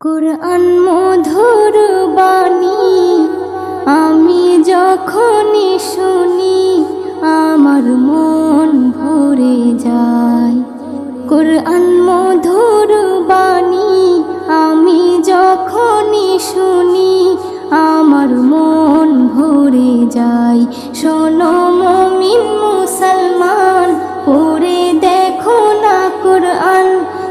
কোরআন মধুর বাণী, আমি যখনই শুনি, আমার মন ভরে যায়। কোরআন মধুর বাণী, আমি যখনই শুনি, আমার মন ভরে যায়। শোনো মমিন মুসলমান, পড়ে দেখো না কোরআন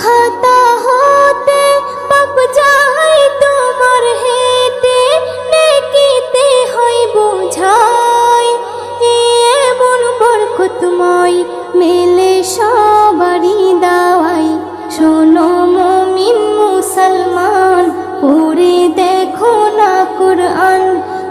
খাতা হতে পাপ যাই তোমার হেতে নেকিতে হয় বোঝাই এমন বরকতময় মেলে সবারই দাওয়াই। শোনো মমিন মুসলমান, পড়ে দেখো না কোরআন,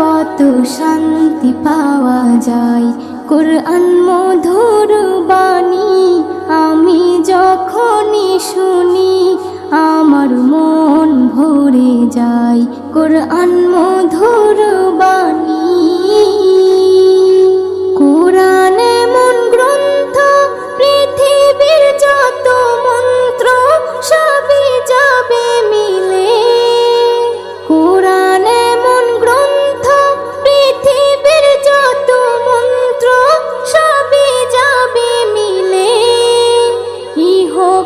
কত শান্তি পাওয়া যায়। কোরআন মধুর বাণী, আমি যখনই শুনি আমার মন ভরে যায়। কোরআন মধুর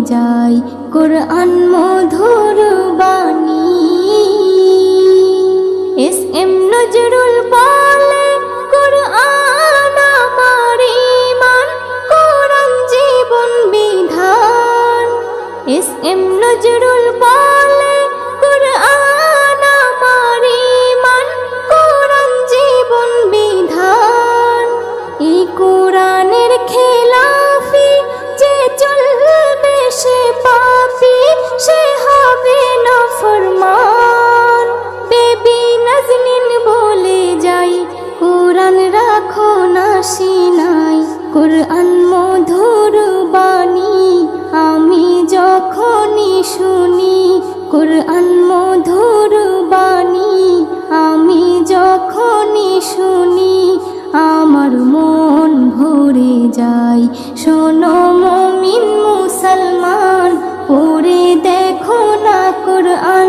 যায় কোরআন মধুর বাণী। এস এম নজরুল পালে কোরআন আমার কোরআন জীবন বিধান। এস এম নজরুল বলে নাজনীন বলে যাই, কোরআন রাখো না সিনাই, কোরআন মধুর বাণী, আমি যখনই শুনি, কোরআন মধুর বাণী, আমি যখনই শুনি, আমার মন ভরে যায়। শোনো মমিন মুসলমান, পড়ে দেখো না কোরআন